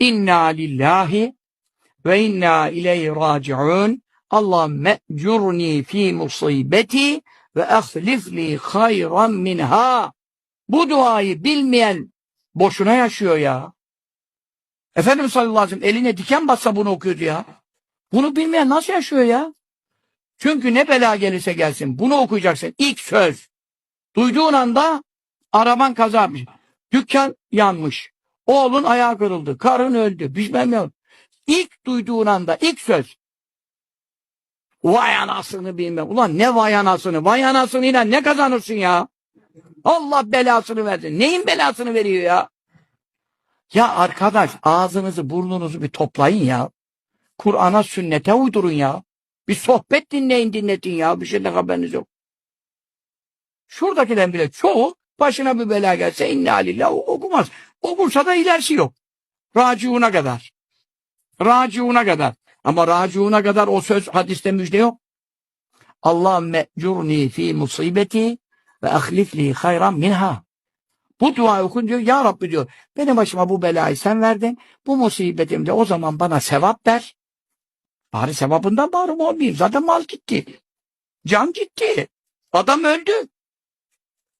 İnna lillahi ve inna ileyhi raciun. Allahümme curni fi musibeti ve ahlif li hayran minha. Bu duayı bilmeyen boşuna yaşıyor ya. Efendimiz sallallahu aleyhi ve sellem eline diken bassa bunu okuyordu ya. Bunu bilmeyen nasıl yaşıyor ya? Çünkü ne bela gelirse gelsin bunu okuyacaksın. İlk söz. Duyduğun anda araban kaza. Dükkan yanmış. Oğlun ayağı kırıldı. Karın öldü. Bilmem ne. İlk duyduğun anda ilk söz. Vay anasını bilmem. Ulan ne vay anasını? Vay anasıyla ne kazanırsın ya? Allah belasını versin. Neyin belasını veriyor ya? Ya arkadaş ağzınızı burnunuzu bir toplayın ya. Kur'an'a sünnete uydurun ya. Bir sohbet dinleyin dinletin ya. Bir şeyden haberiniz yok. Şuradakilerin bile çoğu başına bir bela gelse inna lillah okumaz. Okursa da ilerisi yok. Raciuna kadar. Raciuna kadar. Ama raciuna kadar o söz hadiste müjde yok. Allahümme curni fi musibeti ve ahlifli hayran minha. Bu dua okun diyor. Ya Rabbi diyor. Benim başıma bu belayı sen verdin. Bu musibetimde o zaman bana sevap ver. Bari sevabından mahrum olmayayım. Zaten mal gitti. Can gitti. Adam öldü.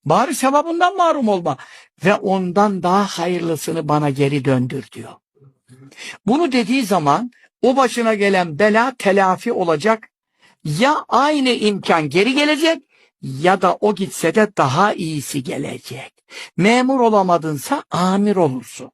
Bari sevabından mahrum olma. Ve ondan daha hayırlısını bana geri döndür diyor. Bunu dediği zaman o başına gelen bela telafi olacak. Ya aynı imkan geri gelecek ya da o gitse de daha iyisi gelecek. Memur olamadınsa amir olursun.